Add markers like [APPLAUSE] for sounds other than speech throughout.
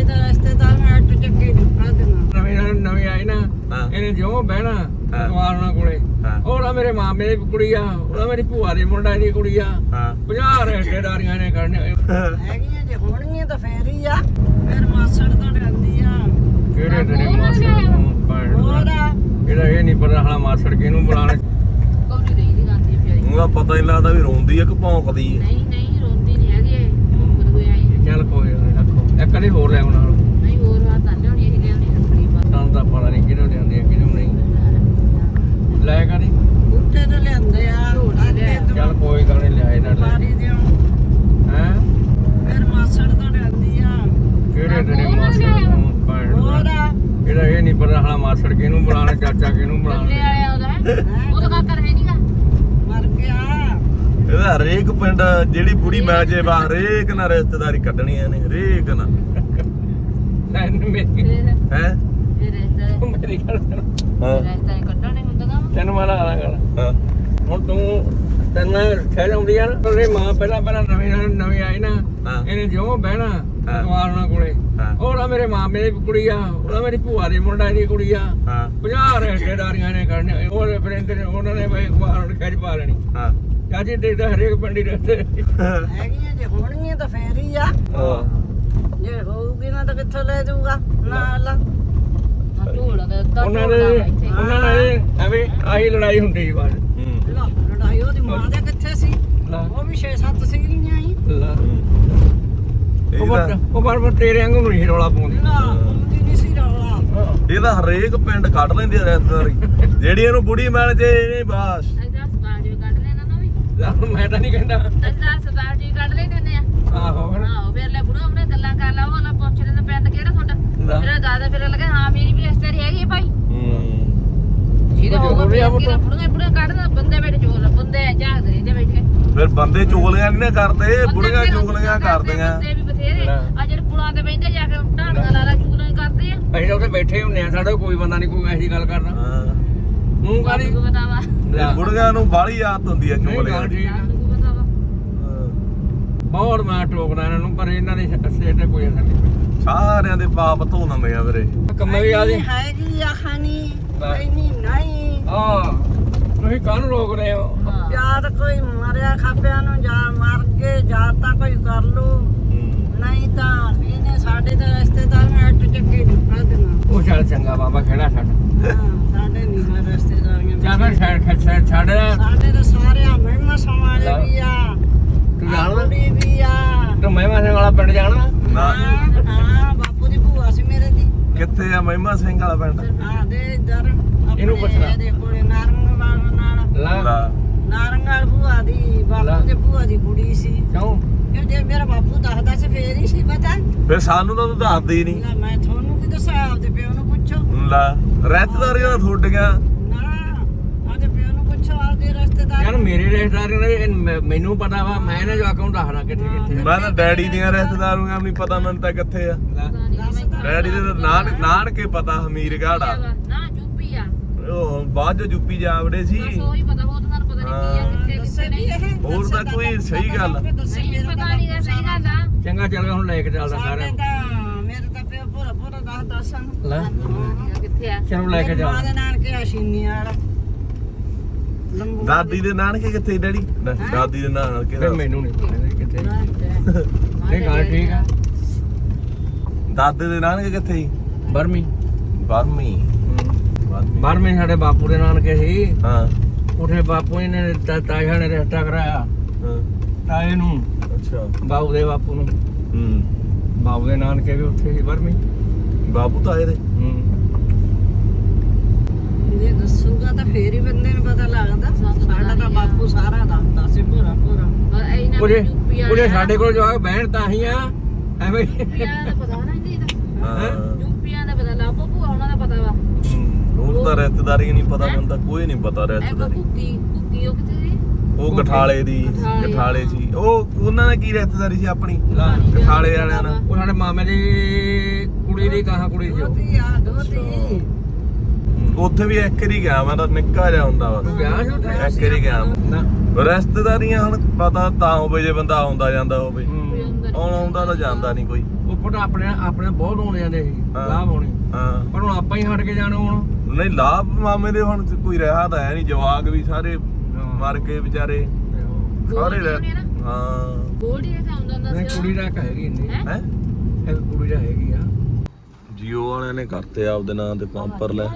ਸਾਡੇ ਤਾਂ ਰਿਸ਼ਤੇਦਾਰ ਮੈਂ ਅੱਟ ਚੱਕੇ ਨਿਕਲ ਦੇਣਾ। ਨਵੀਂ ਨਾਲ ਨਵੀਂ ਆਈ ਨਾ ਹਾਂ। ਇਹਨੇ ਜਿਉਂ ਬਹਿਣਾ ਹਾਂ। ਕੁਆਰਨਾ ਕੋਲੇ। ਹਾਂ। ਉਹਦਾ ਮੇਰੇ ਮਾਮੇ ਦੀ ਕੁੜੀ ਆ ਉਹਦਾ ਮੇਰੀ ਭੂਆ ਦੀ ਮੁੰਡਾ ਦੀ ਕੁੜੀ ਆ। ਹਾਂ। 50 ਰਿਸ਼ਤੇਦਾਰੀਆਂ ਨੇ ਕਰਨੇ ਹੈਗੀਆਂ ਜੇ ਹੋਣਗੀਆਂ ਤਾਂ ਫੇਰ ਹੀ ਆ। ਫਿਰ ਮਾਸੜ ਤਾਂ ਡਰਦੀ ਆ। ਕਿਹੜੇ ਤੇਰੇ ਮਾਸੜ? ਨੂੰ ਭੈਣ ਹੋਰ ਦਾ। ਆ। ਇਹਦਾ ਇਹ ਨਹੀਂ ਪਤਾ ਹਾਲਾ ਮਾਸੜ ਕਿਹਨੂੰ ਬੁਲਾਣਾ ਕੌਡੀ ਰਹੀ ਦੀ ਗਾਂਦੀ ਪਿਆਰੀ ਉਹਦਾ ਪਤਾ ਹੀ ਲੱਗਦਾ ਵੀ ਰੋਂਦੀ ਆ ਕਿ ਭੌਂਕਦੀ ਆ। ਨਹੀਂ ਨਹੀਂ ਹੈਗੀ ਇਹ ਮੁੱਕ ਗਈ ਆਈ ਚੱਲ ਕੋਈ ਗੱਲ ਨੀ, ਰੱਖੋ ਇੱਕ ਨਹੀਂ ਹੋਰ ਲੈ ਆਉਣਾ? ਨਹੀਂ ਹੋਰ ਬਾਤ ਤਾਂ ਲਿਆਉਣੀ ਇਹ ਲਿਆਉਣੀ ਰੱਖੜੀ ਬਾਤ ਸਾਨੂੰ ਤਾਂ ਪਤਾ ਨਹੀਂ ਕਿਹਨੂੰ ਲਿਆਂਦੀ ਆ ਕਿਹਨੂੰ ਨਹੀਂ। ਲੈ ਕਰੀ ਬੂਟੇ ਤਾਂ ਲਿਆਂਦੇ ਆ ਚੱਲ ਕੋਈ ਗੱਲ ਨਹੀਂ ਲਿਆਏ ਨਾ ਲੈ ਹੈ? ਫਿਰ ਮਾਸੜ ਤਾਂ ਡਰਦੀ ਆ। ਕਿਹੜੇ ਤੇਰੇ ਮਾਸੜ ਨੂੰ। ਆ। ਇਹਦਾ ਇਹ ਨਹੀਂ ਪਤਾ ਹਾਲਾ ਮਾਸੜ ਕਿਹਨੂੰ ਬੁਲਾਣਾ ਚਾਚਾ ਕਿਹਨੂੰ ਬੱਲੇ ਬੁਲਾਣਾ ਉਹ ਤਾਂ ਕਾਕਰ ਹੈ ਨਹੀਂਗਾ ਮਰ ਗਿਆ ਇਹਦਾ ਹਰੇਕ ਪਿੰਡ ਜਿਹੜੀ ਬੁੜੀ ਮਿਲ ਜੇ ਬਾ ਹਰੇਕ ਨਾਲ ਰਿਸ਼ਤੇਦਾਰੀ ਕੱਢਣੀਆਂ ਨੇ ਹਰੇਕ ਨਾਲ। ਮੇਰੀ ਫਿਰ? ਹੈ? ਫਿਰ ਮੇਰੀ ਗੱਲ ਸੁਣ। ਤੈਨੂੰ ਮੈਂ ਲਾ ਗੱਲ। ਹਾਂ। ਹੁਣ ਤੂੰ ਤੈਨੂੰ ਖੈਰ ਆਉਂਦੀ ਆ ਨਾ ਉਹਦੇ ਮਾਂ ਪਹਿਲਾਂ ਪਹਿਲਾਂ ਨਵੀਂ ਨਾਲ ਨਵੀਂ ਆਈ ਨਾ ਹਾਂ। ਇਹਨੇ ਜਿਉਂ ਬਹਿਣਾ ਹਾਂ। ਕੋਲੇ। ਹਾਂ। ਉਹਦਾ ਮੇਰੇ ਮਾਮੇ ਦੀ ਕੁੜੀ ਆ ਉਹਦਾ ਮੇਰੀ ਭੂਆ ਦੀ ਮੁੰਡਾ ਦੀ ਕੁੜੀ ਆ। ਹਾਂ। 50 ਰਿਸ਼ਤੇਦਾਰੀਆਂ ਨੇ ਕਰਨੇ ਨੇ ਉਹਨਾਂ ਨੇ ਬਈ ਪਾ ਲੈਣੀ। ਹਾਂ। ਚਾਚੀ ਦੇਖਦਾ ਹਰੇਕ ਪਿੰਡੀ ਰਸਤੇ ਹੈਗੀਆਂ ਜੇ ਹੋਣਗੀਆਂ ਤਾਂ ਫੇਰ ਹੀ ਆ। ਹਾਂ। ਜੇ ਹੋਊਗੀ ਨਾ ਤਾਂ ਕਿੱਥੋਂ ਲੈ ਜਾਊਗਾ? ਨਾਲ। ਢੋਲਾ ਦਾ ਅੱਧਾ ਉਹਨਾਂ ਢੋਲ ਦਾ ਇੱਥੇ। ਉਹਨਾਂ ਨੇ ਐਵੇਂ ਆਹੀ ਲੜਾਈ ਹੁੰਦੀ ਸੀ ਬਾਅਦ ਲੜਾਈ ਉਹਦੀ ਮਾਂ ਦੇ ਕਿੱਥੇ ਸੀ? ਲਾ। ਉਹ ਵੀ 6-7 ਸੀਗੀਆਂ ਹੀ। ਲਾ। ਉਹ ਇਹਦਾ ਪਰ ਉਹ ਪਰ ਪਰ ਤੇਰੇ ਵਾਂਗੂ ਨਹੀਂ ਰੌਲਾ ਪਾਉਂਦੀ। ਨਾ ਹੁੰਦੀ ਨਹੀਂ ਸੀ ਰੌਲਾ। ਇਹਦਾ ਹਰੇਕ ਪਿੰਡ ਕੱਢ ਲੈਂਦੀ ਆ ਰਿਸ਼ਤੇਦਾਰੀ ਜਿਹੜੀ ਇਹਨੂੰ ਬੁੜੀ ਮਿਲ ਜੇ ਇਹਨੇ ਬਾਸ ਅੱਧਾ ਸਪਾਰ ਜੀ ਕੱਢ ਲੈਣਾ ਨਾ ਵੀ ਲੈ ਹੁਣ ਮੈਂ ਤਾਂ ਨਹੀਂ ਕਹਿੰਦਾ। ਅੱਧਾ ਸਪਾਰ ਜੀ ਕੱਢ ਲੈਣੇ ਆ। ਆਹੋ ਹਨਾ। ਹਾਂ ਫਿਰ ਲੈ ਬੁੜਾ ਆਪਣੇ ਗੱਲਾਂ ਕਰ ਲਾ ਉਹ ਨਾ ਪੁੱਛ ਲੈਂਦਾ ਪਿੰਡ ਕਿਹੜਾ ਤੁਹਾਡਾ ਲੈ। ਫਿਰ ਦਾਦਾ ਫਿਰ ਲੱਗਾ ਹਾਂ ਮੇਰੀ ਵੀ ਰਿਸ਼ਤੇਦਾਰੀ ਹੈਗੀ ਹੈ ਭਾਈ। ਹੂੰ। ਜਿਹਦਾ ਉਹ ਹੋਊਗਾ ਜ਼ਰੂਰੀ ਆ ਫਿਰ ਪੁੱਤ। ਕਿਹੜਾ ਬੁੜੀਆਂ ਬੁੜੀਆਂ ਕੱਢਦਾ ਬੰਦੇ ਬੈਠੇ ਚੋਲ ਬੰਦੇ ਝਾਕਦੇ ਰਹਿੰਦੇ ਬੈਠੇ। ਫਿਰ ਬੰਦੇ ਚੁਗਲੀਆਂ ਨਹੀਂ ਨਾ ਕਰਦੇ ਬੁੜੀਆਂ ਚੁਗਲੀਆਂ ਕਰਦੀਆਂ। ਬੰਦੇ ਵੀ ਬਥੇਰੇ। ਲੈ। ਆ ਜਿਹੜੇ ਪੁਲਾਂ ਤੇ ਬੈਠੇ ਜਾ ਕੇ ਢਾਂਗਾ ਲਾਲਾ ਚੁਗਲੀਆਂ ਕਰਦੇ ਆ। ਅਸੀਂ ਤਾਂ ਉੱਥੇ ਬੈਠੇ ਹੁੰਨੇ ਆ ਸਾਡਾ ਕੋਈ ਬੰਦਾ ਨਹੀਂ ਕੋਈ ਐਸੀ ਗੱਲ ਕਰਦਾ। ਹਾਂ। ਮੂੰਹ ਕਾਦੀ ਪਤਾ ਵਾ ਇਹ ਬੁੜੀਆਂ ਨੂੰ ਬਾਹਲੀ ਆਦਤ ਹੁੰਦੀ ਆ ਨਹੀਂ ਚੁਗਲੀਆਂ ਗੱਲ ਦੀ ਆ। ਪਤਾ ਵਾ ਬਹੁਤ ਮੈਂ ਟੋਕਦਾ ਇਹਨਾਂ ਨੂੰ ਪਰ ਇਹਨਾਂ ਦੇ ਅਸਲੇ ਤੇ ਕੋਈ ਅਸਰ ਨਹੀਂ ਸਾਰਿਆਂ ਦੇ ਪਾਪ ਧੋ ਦਿੰਦੇ ਆ ਵੀਰੇ। ਕੰਮੇ ਵੀ ਆਦੇ ਹੈਗੀ ਆ ਖਾਣੀ। ਨਹੀਂ ਨਹੀਂ ਹਾਂ। ਤੁਸੀਂ ਕਾਹਨੂੰ ਰੋਕ ਰਹੇ ਹੋ? ਹਾਂ। ਯਾਦ ਕੋਈ ਮਰਿਆ ਖਾਪਿਆਂ ਨੂੰ ਜਾਂ ਮਰ ਕੇ ਜਾਂ ਤਾਂ ਕੋਈ ਕਰ ਲੂ। ਨਹੀਂ ਤਾਂ ਇਹਨੇ ਸਾਡੇ ਤਾਂ ਰਿਸ਼ਤੇਦਾਰ ਮੈਂ ਅੱਟ ਚੱਕੇ ਨਿਕਲ ਦੇਣਾ। ਉਹ ਚੱਲ ਚੰਗਾ ਬਾਬਾ ਖੇੜਾ ਛੱਡ। ਹਾਂ ਸਾਡੇ ਨਹੀਂ ਹੈ ਰਿਸ਼ਤੇਦਾਰੀਆਂ ਜਾਂ ਫਿਰ ਛੱਡ ਛੱਡ- ਛੱਡ ਛੱਡ। ਸਾਡੇ ਤਾਂ ਸਾਰੇ ਆ ਮਹਿਮਾ ਵਾਲੇ ਵੀ ਆ। ਤੂੰ ਜਾਣਦਾ? ਵੀ ਆ। ਤੂੰ ਮਹਿਮਾ ਸਿੰਘ ਵਾਲਾ ਪਿੰਡ ਜਾਣਦਾ? ਨਾ। ਹਾਂ ਹਾਂ ਬਾਪੂ ਦੀ ਭੂਆ ਸੀ ਮੇਰੇ ਦੀ। ਕਿੱਥੇ ਆ ਮਹਿਮਾ ਸਿੰਘ ਵਾਲਾ ਪਿੰਡ? ਆ ਦੇ ਇਧਰ ਇਹਨੂੰ ਪੁੱਛਣਾ। ਇਹਦੇ ਕੋਲੇ ਨਾਰੰਗਵਾਲ ਨਾਲ। ਲਾ। ਨਾਰੰਗਵਾਲ ਭੂਆ ਦੀ। ਬਾਪੂ ਦੇ ਭੂਆ ਦੀ ਕੁੜੀ ਸੀ। ਕਿਉਂ? ਫਿਰ ਜੇ ਮੇਰਾ ਬਾਪੂ ਦੱਸਦਾ ਸੀ ਫੇਰ ਹੀ ਸੀ ਪਤਾ। ਫਿਰ ਸਾਨੂੰ ਤਾਂ ਤੂੰ ਦੱਸਦੀ ਨਹੀਂ ਮੈਂ ਆਪਦੇ ਪਿਓ ਨੂੰ ਪੁੱਛੋ। ਲਾ ਰਿਸ਼ਤੇਦਾਰੀਆਂ ਥੋਡੀਆਂ ਨਾ ਆਪਦੇ ਪਿਓ ਨੂੰ ਪੁੱਛੋ ਆਪਦੇ ਰਿਸ਼ਤੇਦਾਰ ਯਾਰ ਮੇਰੇ ਰਿਸ਼ਤੇਦਾਰ ਨੇ ਇਹ ਮੈਨੂੰ ਪਤਾ ਵਾ ਮੈਂ ਇਹਨਾਂ ਜਵਾਕਾਂ ਨੂੰ ਦੱਸਣਾ ਕਿੱਥੇ ਕਿੱਥੇ ਮੈਂ ਤਾਂ ਡੈਡੀ ਦੀਆਂ ਰਿਸ਼ਤੇਦਾਰੀਆਂ ਵੀ ਨਹੀਂ ਪਤਾ ਮੈਨੂੰ ਤਾਂ ਕਿੱਥੇ ਆ। ਡੈਡੀ ਦੇ ਤਾਂ ਨਾਨ ਨਾਨਕੇ ਪਤਾ ਹਮੀਰਗੜ੍ਹ ਆ ਨਾ ਯੂਪੀ ਆ। ਉਹ ਬਾਅਦ ਚ ਯੂਪੀ ਜਾ ਵੜੇ ਸੀ। ਬਸ ਉਹੀ ਪਤਾ ਉਹ ਤੁਹਾਨੂੰ ਪਤਾ ਨਹੀਂ ਕੀ ਆ ਕਿੱਥੇ ਕਿੱਥੇ ਨਹੀਂ। ਹੋਰ ਤਾਂ ਕੋਈ ਸਹੀ ਗੱਲ। ਨਹੀਂ ਪਤਾ ਨਹੀਂ ਸਹੀ ਗੱਲ ਆ। ਚੰਗਾ ਚੱਲ ਗਿਆ ਹੁਣ ਲੈ ਕੇ ਚੱਲਦਾ ਸਾਡੇ ਸਾਰਿਆਂ ਤਾਂ ਮੇਰੇ ਤਾਂ ਪਿਓ ਪੂਰਾ ਪੂਰਾ ਦੱਸ ਦੱਸਣ ਨੂੰ ਲੈ। ਕਿੱਥੇ ਆ ਚਲੋ ਲੈ ਕੇ ਮੇਰੀ ਚੱਲ ਮਾਂ ਦੇ ਨਾਨਕੇ ਆਸ਼ੀਨੀ ਵਾਲਾ। ਲੰਬੂ ਦਾਦੀ ਦੇ ਨਾਨਕੇ ਕਿੱਥੇ ਡੈਡੀ? ਦਾਦੀ ਦੇ ਨਾਨਕੇ ਫਿਰ ਦਾ। ਮੈਨੂੰ ਨਹੀਂ ਪਤਾ ਕਿੱਥੇ। ਨਹੀਂ ਗੱਲ ਠੀਕ ਆ। ਦਾਦੇ ਦੇ ਨਾਨਕੇ ਕਿੱਥੇ ਸੀ ਬਰਮੀ। ਬਰਮੀ। ਬਰਮੀ। ਬਰਮੀ ਸਾਡੇ ਬਾਪੂ ਦੇ ਨਾਨਕੇ ਸੀ। ਹਾਂ। ਉਥੇ ਬਾਪੂ ਨੇ ਤਾ- ਤਾਇਆ ਨੇ ਰਿਸ਼ਤਾ ਕਰਾਇਆ। ਹਾਂ, ਤਾਏ ਨੂੰ। ਅੱਛਾ। ਬਾਬੂ ਦੇ ਬਾਪੂ ਨੂੰ। ਹੂੰ। ਬਾਬੂ ਦੇ ਨਾਨਕੇ ਵੀ ਉੱਥੇ ਸੀ ਬਰਮੀ। ਬਾਬੂ ਤਾਂ ਇਹਦੇ ਹੂੰ। ਜੇ ਦੱਸੂਗਾ ਤਾਂ ਫੇਰ ਹੀ ਬੰਦੇ ਨੂੰ ਪਤਾ ਲੱਗਦਾ। ਸਾਡਾ ਤਾਂ। ਬਾਪੂ ਸਾਰਾ ਦੱਸਦਾ ਸੀ ਪੂਰਾ ਪੂਰਾ ਪਰ ਇਹਨਾਂ ਉਹਦੇ ਯੂਪੀ ਉਹਦੇ ਸਾਡੇ ਕੋਲ ਜਵਾਕ ਬਹਿਣ ਤਾਂ ਹੀ ਆ। ਐਵੇਂ ਯੂਪੀਆਂ ਦਾ ਪਤਾ ਨਾ ਇਹਦਾ। ਹਾਂ। ਯੂਪੀਆਂ ਦਾ ਪਤਾ ਲਾਪੋ ਭੂਆ ਉਹਨਾਂ ਦਾ ਪਤਾ ਵਾ। ਉਹ ਤਾਂ ਰਿਸ਼ਤੇਦਾਰੀ ਨਹੀਂ ਪਤਾ ਮੈਨੂੰ ਤਾਂ ਕੋਈ ਨਹੀਂ ਪਤਾ ਇਹ ਕੋ ਰਿਸ਼ਤੇਦਾਰੀ ਕੁੱਕੀ ਕੁੱਕੀ ਉਹ ਕਿੱਥੇ ਉਹ ਗਠਾਲੇ ਦੀ ਗਠਾਲੇ। ਗਠਾਲੇ ਸੀ ਉਹ ਉਹਨਾਂ ਨਾਲ ਕੀ ਰਿਸ਼ਤੇਦਾਰੀ ਸੀ ਆਪਣੀ? ਗਠਾਲੇ ਵਾਲਿਆਂ ਨਾਲ। ਉਹ ਸਾਡੇ ਮਾਮੇ ਦੀ ਕੁੜੀ ਦੀ ਕਹਾ ਕੁੜੀ ਸੀ ਉਹ ਦੋਤੀ ਆ ਦੋਤੀ ਉੱਥੇ ਵੀ ਇੱਕ ਵਾਰੀ ਗਿਆ ਮੈਂ ਤਾਂ ਨਿੱਕਾ ਜਿਹਾ ਹੁੰਦਾ ਵਾ। ਤੂੰ ਗਿਆ ਸੀ ਉੱਥੇ? ਇੱਕ ਵਾਰੀ ਗਿਆ। ਨਾ। ਰਿਸ਼ਤੇਦਾਰੀਆਂ ਹੁਣ ਪਤਾ ਤਾਂ ਹੋਵੇ ਜੇ ਬੰਦਾ ਆਉਂਦਾ ਜਾਂਦਾ ਹੋਵੇ। ਹੂੰ। ਆਉਣ ਆਉਂਦਾ ਤਾਂ ਜਾਂਦਾ ਨਹੀਂ ਕੋਈ। ਉੱਪਰ ਪੁੱਤ ਆਪਣੇ ਆਪਣੇ ਬਹੁਤ ਆਉਂਦੇ ਜਾਂਦੇ ਸੀ। ਲਾਭ ਹੋਣੀ ਹਾਂ। ਪਰ ਹੁਣ ਆਪਾਂ ਹੀ ਹਟ ਕੇ ਜਾਣਾ ਹੁਣ। ਨਹੀਂ ਲਾਭ ਮਾਮੇ ਦੇ ਹੁਣ ਕੋਈ ਰਿਹਾ ਤਾਂ ਹੈ ਨਹੀਂ ਜਵਾਕ ਵੀ ਸਾਰੇ ਮਰ ਗਏ ਵਿਚਾਰੇ। ਸਾਰੇ ਹਾਂ। ਗੋਲਡੀ ਨੇ ਆਉਂਦਾ ਹੁੰਦਾ ਸੀ। ਕੁੜੀ ਦਾ ਹੈਗੀ ਇੰਨੀ ਹੈ? ਕੁੜੀ ਦਾ ਹੈਗੀ ਆ। ਜੀਓ ਵਾਲਿਆਂ ਨੇ ਕਰਤੇ ਆਪਦੇ ਨਾਂ ਤੇ ਪੰਪਰ ਲੈ।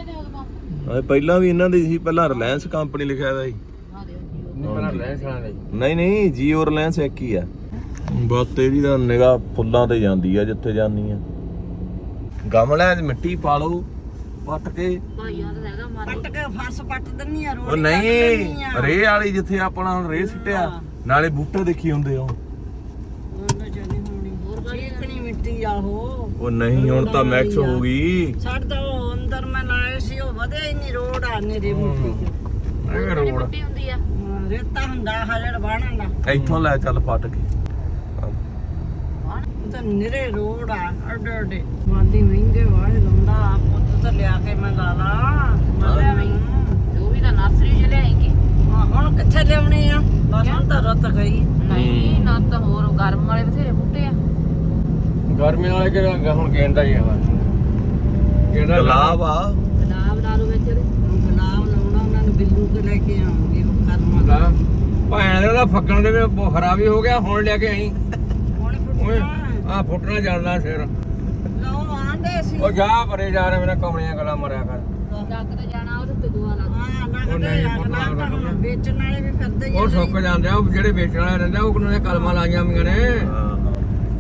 ਆਏ ਪਹਿਲਾਂ ਵੀ ਇਹਨਾਂ ਦੀ ਸੀ ਪਹਿਲਾਂ ਰਿਲਾਇੰਸ ਕੰਪਨੀ ਲਿਖਿਆ ਹੋਇਆ ਸੀ। ਨਹੀਂ ਨਹੀਂ ਨਹੀਂ ਜੀਓ ਰਿਲਾਇੰਸ ਇੱਕ ਹੀ ਆ। ਬਸ ਤੇਰੀ ਦਾ ਨਿਗਾਹ ਫੁੱਲਾਂ ਤੇ ਜਾਂਦੀ ਆ ਜਿੱਥੇ ਜਾਂਦੀ ਆ। ਗਮਲਿਆਂ 'ਚ ਮਿੱਟੀ ਪਾ ਲਓ ਪੱਟ ਕੇ। ਦਾ ਪੱਟ ਕੇ ਫਰਸ਼ ਪੱਟ ਦਿੰਨੀ ਆ ਰੋੜੀ ਉਹ ਨਹੀਂ ਰੇ ਵਾਲੀ ਜਿੱਥੇ ਆਪਣਾ ਹੁਣ ਰੇ ਸਿੱਟਿਆ ਨਾਲੇ ਬੂਟੇ ਦੇਖੀ ਹੁੰਦੇ ਆ ਹੋਣੀ ਚੀਕਣੀ ਮਿੱਟੀ ਆ ਉਹ? ਉਹ ਨਹੀਂ ਹੁਣ ਤਾਂ ਮੈਕਸ ਹੋ ਗਈ। ਛੱਡ ਦੋ ਅੰਦਰ ਮੈਂ ਲਾਏ ਸੀ ਉਹ ਵਧੇ ਹੀ ਨਹੀਂ ਰੋਡ ਆ ਨੇਰੇ ਮਿੱਟੀ ਚ। ਇਹ ਰੋਡ ਮਿੱਟੀ ਹੁੰਦੀ ਆ। ਹਾਂ, ਰੇਤਾ ਹੁੰਦਾ ਹਜੜ ਬਾਣਾ ਦਾ ਇੱਥੋਂ ਲੈ ਚੱਲ ਪੱਟ ਕੇ। ਉਹ ਤਾਂ ਨਿਰੇ ਰੋਡ ਆ ਅੱਡੇ ਅੱਡੇ। ਮਾਲੀ ਮਹਿੰਗੇ ਵਾਲੇ ਲਾਉਂਦਾ ਆ ਪੁੱਤ ਤਾਂ ਲਿਆ ਕੇ ਮੈਂ ਲਾ ਲਾ। ਲੈ ਬਈ। ਜੋ ਵੀ ਤਾਂ ਨਰਸਰੀ ਚ ਲਿਆਏਂਗੇ। ਹਾਂ, ਹੁਣ ਕਿੱਥੇ ਲਿਆਉਣੀ ਆ? ਬਸ ਹੁਣ ਤਾਂ ਰੁੱਤ ਗਈ। ਨਹੀਂ ਨਾ ਤਾਂ ਹੋਰ ਗਰਮ ਵਾਲੇ ਬਥੇਰੇ ਬੂਟੇ ਆ। ਗਰਮੀ ਵਾਲੇ ਕਿ ਹੁਣ ਗੇਂਦਾ ਹੀ ਆ ਬਸ। ਗੇਂਦਾ ਗੁਲਾਬ ਆ। ਗੁਲਾਬ ਲਾ ਲਓ ਵਿੱਚ ਗੁਲਾਬ ਲਾਉਣਾ ਉਹਨਾਂ ਨੂੰ ਬਿੱਲੂ ਕੇ ਲੈ ਕੇ ਆਉਂਗੀ ਉਹ ਕਰਮਾਂ ਦਾ ਭਾਣ ਦੇ ਉਹਦਾ ਫੱਕਣ ਦੇ ਵਿੱਚ ਬਹੁਤ ਖਰਾਬ ਹੀ ਹੋ ਗਿਆ ਹੁਣ ਲੈ ਕੇ ਆਈ। ਹੁਣ ਆ ਫੁੱਟਣਾ ਚੱਲਦਾ ਸਿਰ। ਲਓ ਆਂਦੇ ਸੀ ਉਹ ਜਾ ਪਰੇ ਜਾ ਰਹੇ ਮੇਰੇ ਕਮਲੀਆਂ ਗੱਲਾਂ ਮਰਿਆ ਕਰ। ਜਾਣਾ ਤੇ ਦੁਆ ਉਹ ਲੱਗਦੇ ਵੇਚਣ ਵਾਲੇ ਵੀ ਫਿਰਦੇ ਸੁੱਕ ਜਾਂਦੇ ਆ ਉਹ ਜਿਹੜੇ ਵੇਚਣ ਵਾਲੇ ਰਹਿੰਦੇ ਆ ਉਹ ਕਿਹਨਾਂ ਨੇ ਕਲਮਾਂ ਲਾਈਆਂ ਹੁੰਦੀਆਂ ਨੇ?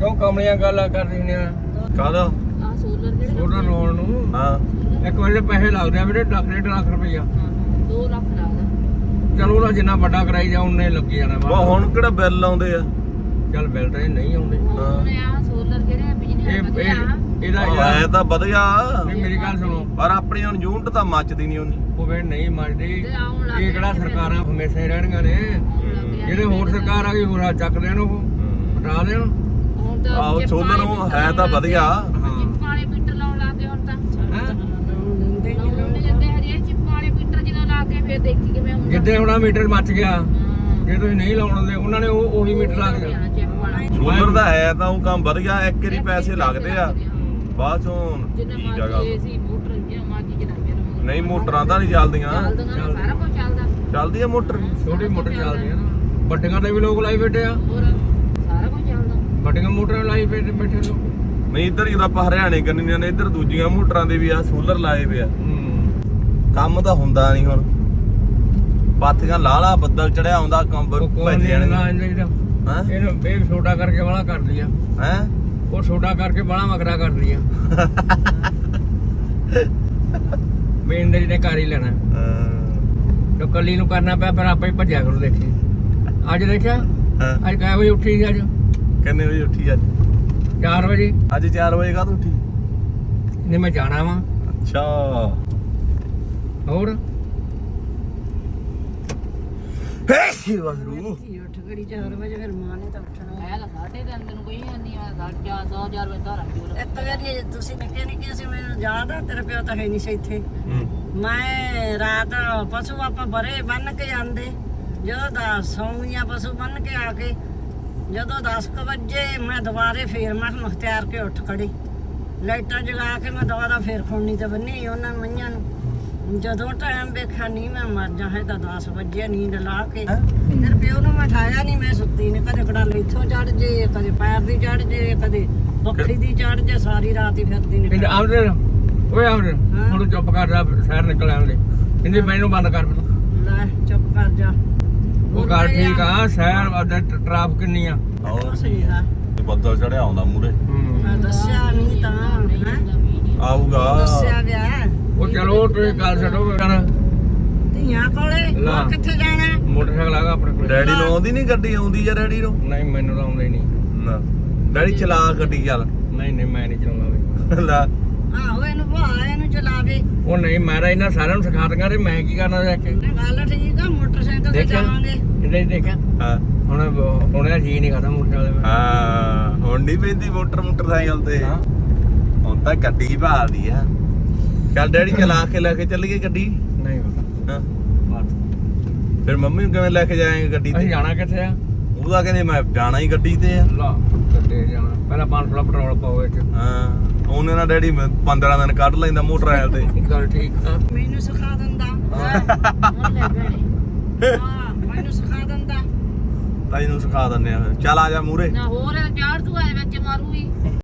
ਕਿਉਂ ਕਮਲੀਆਂ ਗੱਲਾਂ ਕਰਦੀ ਨੇ ਕਾਹਦਾ? ਆ ਸੋਲਰ ਜਿਹੜੇ ਉਹਨਾਂ ਨੂੰ। ਹਾਂ। ਇੱਕ ਵਾਰ ਦੇ ਪੈਸੇ ਲੱਗਦੇ ਆ ਮੇਰੇ ਲੱਖ ਡੇਢ ਲੱਖ ਰੁਪਈਆ। 2 ਲੱਖ ਲੱਗਦਾ। ਚਲੋ ਉਹਦਾ ਜਿੰਨਾ ਵੱਡਾ ਕਰਾਈ ਜਾ ਉਹਨੇ ਲੱਗੀ ਜਾਣਾ ਉਹ ਵਾ ਹੁਣ ਕਿਹੜਾ ਬਿੱਲ ਆਉਂਦੇ ਆ? ਚੱਲ ਬਿੱਲ ਤਾਂ ਇਹ ਨਹੀਂ ਆਉਂਦੇ। ਉਹਨੇ ਆ ਸੋਲਰ ਜਿਹੜੇ ਬਿਜਲੀ ਇਹ ਵਧੀਆ। ਇਹ- ਇਹਦਾ ਤਾਂ ਵਧੀਆ। ਨਹੀਂ ਮੇਰੀ ਗੱਲ ਸੁਣੋ। ਪਰ ਆਪਣੀ ਹੁਣ ਯੂਨਿਟ ਤਾਂ ਮੱਚਦੀ ਨਹੀਂ ਉਹਨੀ। ਉਹ ਵੇ ਨਹੀਂ ਮੰਨਦੀ ਤੇ ਆਉਣ ਲੱਗ ਇਹ ਕਿਹੜਾ ਸਰਕਾਰਾਂ ਹਮੇਸ਼ਾ ਹੀ ਰਹਿਣਗੀਆਂ ਨੇ। ਜਿਹੜੇ ਹੋਰ ਸਰਕਾਰ ਆ ਗਈ ਹੋਰ ਆ ਚੱਕ ਦੇਣ ਉਹ। ਹਟਾ ਦੇਣ। ਹੁਣ ਤਾਂ ਆਹੋ ਉਹ ਮੀਟਰ ਹੈ ਤਾਂ ਲਾਉਣ ਵਧੀਆ। ਹਾਂ। ਚਿੱਪ ਵਾਲੇ ਮੀਟਰ ਲਾਉਣ ਲੱਗੇ ਹੁਣ ਤਾਂ ਲਾਉਣ ਹਜੇ ਵਾਲੇ ਮੀਟਰ ਜਦੋਂ ਲਾ ਕੇ ਫੇਰ ਦੇਖੀ ਕਿਵੇਂ ਹੁੰਦਾ। ਜਿੱਦੇ ਹੁਣ ਆਹ ਮੀਟਰ ਮੱਚ ਗਿਆ ਹਾਂ। ਜੇ ਤੁਸੀਂ ਨਹੀਂ ਲਾਉਣ ਦਿੰਦੇ ਉਹਨਾਂ ਨੇ ਉਹ ਉਹੀ ਮੀਟਰ ਲਾ ਕੇ ਦੇਣਾ। ਚਿੱਪ ਵਾਲਾ ਸੋਲਰ ਦਾ ਹੈ ਤਾਂ ਉਹ ਕੰਮ ਵਧੀਆ ਇੱਕ ਵਾਰੀ ਪੈਸੇ ਲੱਗਦੇ ਆ। ਬਾਅਦ ਚੋਂ ਜਿੰਨੇ ਠੀਕ ਆ ਮਰਜ਼ੀ ਗੱਲ ਏਸੀ ਮੋਟਰ ਜਿੰਨਾ ਮਰਜ਼ੀ ਚਲਾਈਏ ਨਾ ਨਹੀਂ ਮੋਟਰਾਂ ਤਾਂ ਨਹੀਂ ਚੱਲਦੀਆਂ। ਚੱਲਦੀਆਂ ਨੇ, ਸਾਰਾ ਕੁਝ ਚੱਲਦਾ। ਚੱਲਦੀ ਆ ਮੋਟਰ। ਛੋਟੀ ਮੋਟਰ ਚੱਲਦੀ ਹੈ ਨਾ। ਵੱਡੀਆਂ ਵੀ ਲੋਕ ਲਾਈ ਬੈਠੇ ਆ। ਹੋਰ ਵੱਡੀਆਂ ਮੋਟਰਾਂ ਲਾਈ ਬੈਠੇ ਬੈਠੇ ਲੋਕ। ਨਹੀਂ ਇੱਧਰ ਜਦੋਂ ਆਪਾਂ ਹਰਿਆਣੇ ਕੰਨੀਆਂ ਨੇ ਇੱਧਰ ਦੂਜੀਆਂ ਮੋਟਰਾਂ ਦੇ ਵੀ ਆ ਸੋਲਰ ਲਾਏ ਆ। ਹੂੰ। ਕੰਮ ਤਾਂ ਹੁੰਦਾ ਨਹੀਂ ਹੁਣ। ਪਾਥੀਆਂ ਲਾਲਾ ਬੱਦਲ ਚੜਿਆ ਆਉਂਦਾ ਕੋਲ ਭੱਜ ਨਹੀਂ ਜਾਣੇ। ਨਾ ਇਹਦਾ ਹਾਂ? ਇਹਨੂੰ ਇਹ ਛੋਟਾ ਕਰਕੇ ਵਾਲਾ ਕਰਦੀ ਆ ਹੈ? ਉਹ ਛੋਟਾ ਕਰਕੇ ਬਾਲਾ ਮਗਰਾ ਕਰਦੀ ਆ ਬੇਂਦਰ ਜੀ ਨੇ ਕਰ [LAUGHS] ਹੀ ਲੈਣਾ। ਜੋ ਕੱਲੀ ਨੂੰ ਕਰਨਾ ਪਿਆ ਫਿਰ ਆਪੇ ਹੀ ਭੱਜਿਆ ਕਰੂ ਦੇਖੀ। ਅੱਜ ਦੇਖਿਆ? ਅੱਜ ਕਾਹ ਵਜੇ ਉੱਠੀ ਸੀ ਅੱਜ? ਕਿੰਨੇ ਵਜੇ ਉੱਠੀ ਅੱਜ? 4 ਵਜੇ। ਅੱਜ 4 ਵਜੇ ਕਾਹਤੋਂ ਉੱਠੀ? ਨੇ ਮੈਂ ਜਾਣਾ ਵਾ। ਅੱਛਾ। ਹੋਰ? ਹੇ ਵਾਹਿਗੁਰੂ। ਉੱਠ ਗੜੀ 4 ਵਜੇ ਫਿਰ ਮਾਂ ਨੇ ਤਾਂ ਉੱਠਣਾ। ਹੈ ਤਾਂ ਸਾਡੇ ਦੇ ਅੰਦਰ ਨੂੰ ਕੋਈ ਨਹੀਂ ਆ ਸਾਡਾ 1000 ਰੁਪਏ ਦਾ ਰੱਖੀ ਉਹ ਇੱਕ ਵਾਰੀ ਤੁਸੀਂ ਨਿੱਕੇ ਨਿੱਕੇ ਸੀ ਮੈਨੂੰ ਤੇਰੇ ਪਿਓ ਤਾਂ ਹੈ ਨਹੀਂ ਸੀ ਇੱਥੇ। ਮੈਂ ਰਾਤ ਪਸ਼ੂ ਆਪਾਂ ਬਰੇ ਬੰਨ ਕੇ ਜਾਂਦੇ ਜਦੋਂ ਦਾ ਸੌਂਗੀਆਂ ਪਸ਼ੂ ਬੰਨ ਕੇ ਆ ਕੇ ਜਦੋਂ 10 ਕੁ ਵਜੇ ਮੈਂ ਦੁਬਾਰੇ ਫੇਰ ਮੈਂ ਮੁਖਤਿਆਰ ਕੇ ਉੱਠ ਖੜੀ। ਲਾਈਟਾਂ ਜਗਾ ਕੇ ਮੈਂ ਦੁਬਾਰਾ ਫੇਰ ਖੋਣੀ ਤੇ ਬੰਨੀ ਉਹਨਾਂ ਮਈਆਂ ਨੂੰ। ਜਦੋਂ ਟਾਈਮ ਵੇਖਿਆ ਨਹੀਂ ਮੈਂ ਮਰ ਜਾ ਹੈ ਤਾਂ 10 ਵਜੇ ਨੀਂਦ ਲਾ ਕੇ। ਫਿਰ ਪਿਓ ਨੂੰ ਮੈਂ ਠਾਇਆ ਨਹੀਂ ਮੈਂ ਸੁੱਤੀ ਨੇ। ਕਦੇ ਕੜਾ ਇੱਥੋਂ ਚੜ ਜੇ ਕਦੇ ਪੈਰ ਦੀ ਚੜ ਜੇ ਕਦੇ ਬੱਖਰੀ ਦੀ ਚੜ ਜੇ ਸਾਰੀ ਰਾਤ ਹੀ ਫਿਰਦੀ ਨੇ। ਕਹਿੰਦੇ ਆਮਰੇ ਓਏ ਆਮਰੇ। ਹੁਣ ਚੁੱਪ ਕਰ ਜਾ ਸ਼ਹਿਰ ਨਿਕਲ ਆਉਂਦੇ। ਕਹਿੰਦੇ ਮੈਨੂੰ ਬੰਦ ਕਰ ਲੈ ਚੁੱਪ ਕਰ ਜਾ। ਉਹ ਗੱਲ ਠੀਕ ਆ ਸ਼ਹਿਰ ਅੱਡੇ ਟ੍ਰੈਫਿਕ ਕਿੰਨੀ ਆ? ਆਓ ਸਹੀ ਆ। ਬੱਦਲ ਚੜਿਆ ਆਉਂਦਾ ਮੂਰੇ। ਮੈਂ ਦੱਸਿਆ ਨਹੀਂ ਤਾਂ ਹੈਂ? ਆਊਗਾ। ਦੱਸਿਆ ਗਿਆ ਉਹ ਚਲੋ ਤੁਸੀਂ ਗੱਲ ਛੱਡੋ ਕਰ ਧੀਆਂ ਕੋਲੇ ਲਾ। ਹੋਰ ਕਿੱਥੇ ਜਾਣਾ? ਮੋਟਰਸਾਈਕਲ ਆਗਾ ਆਪਣੇ ਕੋਲ। ਡੈਡੀ ਨੂੰ ਆਉਂਦੀ ਨਹੀਂ ਗੱਡੀ ਆਉਂਦੀ ਆ ਡੈਡੀ ਨੂੰ? ਨਹੀਂ ਮੈਨੂੰ ਤਾਂ ਆਉਂਦਾ ਹੀ ਨਹੀਂ। ਨਾ। ਡੈਡੀ ਚਲਾ ਗੱਡੀ ਚੱਲ। ਨਹੀਂ ਨਹੀਂ ਮੈਂ ਨਹੀਂ ਚਲਾਉਂਦਾ ਵੀ। ਲੈ। ਆਹੋ ਇਹਨੂੰ ਭਾ ਇਹਨੂੰ ਚਲਾਵੇ। ਉਹ ਨਹੀਂ ਮੈਂ ਤਾਂ ਇਹਨਾਂ ਸਾਰਿਆਂ ਨੂੰ ਸਿਖਾ ਦਿੰਗਾ ਤੇ ਮੈਂ ਕੀ ਕਰਨਾ ਜਾ ਕੇ? ਗੱਲ ਠੀਕ ਆ ਮੋਟਰਸਾਈਕਲ ਤੇ ਦੇਖਿਆ? ਜਾਵਾਂਗੇ। ਹੀ ਦੇਖਿਆ? ਹਾਂ। ਹੁਣ ਹੁਣ ਇਹ ਜੀ ਨਹੀਂ ਕਰਦਾ ਮੋਟਰਸਾਈਕਲ ਤੇ ਹਾਂ ਹੁਣ ਨਹੀਂ ਪੈਂਦੀ ਮੋਟਰ ਮੋਟਰਸਾਈਕਲ ਤੇ। ਹਾਂ। ਹੁਣ ਤਾਂ ਗੱਡੀ ਭਾਲਦੀ ਆ। ਚੱਲ ਡੈਡੀ ਚਲਾ ਕੇ ਲੈ ਕੇ ਚੱਲੀਏ ਗੱਡੀ। ਨਹੀਂ ਪਤਾ। ਹਾਂ। ਬਸ। ਫਿਰ ਮੰਮੀ ਨੂੰ ਕਿਵੇਂ ਲੈ ਕੇ ਜਾਏਂਗੇ ਗੱਡੀ ਅਸੀਂ ਤੇ ਜਾਣਾ ਕਿੱਥੇ ਆ? ਉਹਦਾ ਕਹਿੰਦੇ ਮੈਂ ਜਾਣਾ ਹੀ ਗੱਡੀ ਤੇ ਆ। ਲਾ ਕੱਟੇ ਜਾਣਾ। ਪਹਿਲਾਂ 500 ਪੈਟਰੋਲ ਪਾਓ ਵਿੱਚ। ਹਾਂ। ਉਹਨੇ ਨਾਲ ਡੈਡੀ 15 ਦਿਨ ਕੱਢ ਲੈਂਦਾ ਮੋਟਰਸਾਈਕਲ ਤੇ। ਗੱਲ ਠੀਕ ਆ। ਮੈਨੂੰ ਸਿਖਾ ਦਿੰਦਾ। ਹੁਣ ਲੈ ਭੈਣੇ ਹਾਂ ਮੈਨੂੰ ਸਿਖਾ ਦਿੰਦਾ। ਤਾਈ ਨੂੰ ਸਿਖਾ ਦਿੰਨੇ ਆ ਫਿਰ। ਚੱਲ ਆ ਜਾ ਮੂਰੇ ਨਾ ਹੋਰ ਚਾਰ ਤੂੰ ਆਏ ਵਿੱਚ ਮਾਰੂਗੀ।